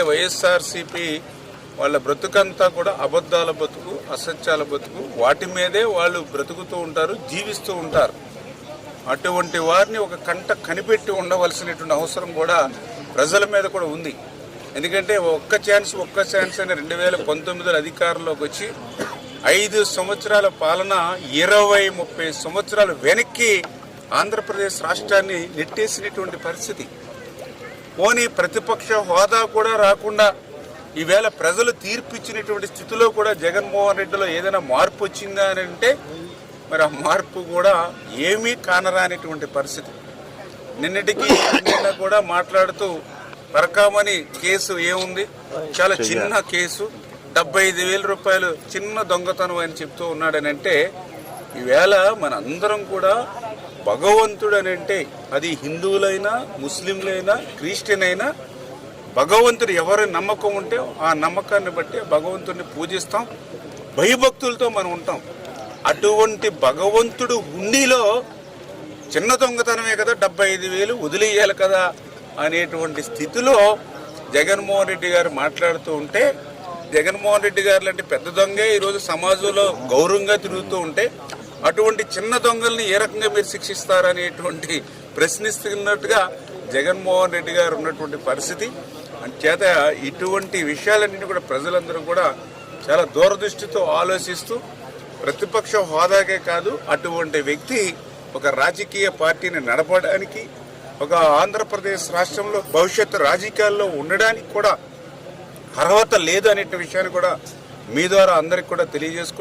వైఎస్ఆర్సీపీ వాళ్ళ బ్రతుకంతా కూడా అబద్ధాల బతుకు అసత్యాల బతుకు వాటి మీదే వాళ్ళు బ్రతుకుతూ ఉంటారు జీవిస్తూ ఉంటారు. అటువంటి వారిని ఒక కంట కనిపెట్టి ఉండవలసినటువంటి అవసరం కూడా ప్రజల మీద కూడా ఉంది. ఎందుకంటే ఒక్క ఛాన్స్ ఒక్క ఛాన్స్ అని రెండు వేల పంతొమ్మిదిలో అధికారంలోకి వచ్చి ఐదు సంవత్సరాల పాలన ఇరవై ముప్పై సంవత్సరాలు వెనక్కి ఆంధ్రప్రదేశ్ రాష్ట్రాన్ని నెట్టేసినటువంటి పరిస్థితి. పోనీ ప్రతిపక్ష హోదా కూడా రాకుండా ఈవేళ ప్రజలు తీర్పు ఇచ్చినటువంటి స్థితిలో కూడా జగన్మోహన్ రెడ్డిలో ఏదైనా మార్పు వచ్చిందా అని అంటే మరి ఆ మార్పు కూడా ఏమీ కానరానిటువంటి పరిస్థితి. నిన్నటికి నిన్న కూడా మాట్లాడుతూ పరకామణి కేసు ఏముంది? చాలా చిన్న కేసు. డెబ్బై ఐదు వేల రూపాయలు చిన్న దొంగతనం అని చెప్తూ ఉన్నాడని అంటే ఈవేళ మన అందరం కూడా భగవంతుడు అని అంటే అది హిందువులైనా ముస్లింలైనా క్రిస్టియన్ అయినా భగవంతుడు ఎవరి నమ్మకం ఉంటే ఆ నమ్మకాన్ని బట్టి భగవంతుడిని పూజిస్తాం. భయభక్తులతో మనం ఉంటాం. అటువంటి భగవంతుడు హుండీలో చిన్న దొంగతనమే కదా డెబ్బై ఐదు వేలు వదిలేయాలి కదా అనేటువంటి స్థితిలో జగన్మోహన్ రెడ్డి గారు మాట్లాడుతూ ఉంటే జగన్మోహన్ రెడ్డి గారు లాంటి పెద్ద దొంగే ఈరోజు సమాజంలో గౌరవంగా తిరుగుతూ ఉంటే అటువంటి చిన్న దొంగల్ని ఏ రకంగా మీరు శిక్షిస్తారనేటువంటి ప్రశ్నిస్తున్నట్టుగా జగన్మోహన్ రెడ్డి గారు ఉన్నటువంటి పరిస్థితి. అంచేత ఇటువంటి విషయాలన్నింటినీ కూడా ప్రజలందరూ కూడా చాలా దూరదృష్టితో ఆలోచిస్తూ ప్రతిపక్ష హోదాకే కాదు అటువంటి వ్యక్తి ఒక రాజకీయ పార్టీని నడపడానికి ఒక ఆంధ్రప్రదేశ్ రాష్ట్రంలో భవిష్యత్తు రాజకీయాల్లో ఉండడానికి కూడా అర్హత లేదు అనేటువంటి విషయాన్ని కూడా మీ ద్వారా అందరికి కూడా తెలియజేసుకుంటూ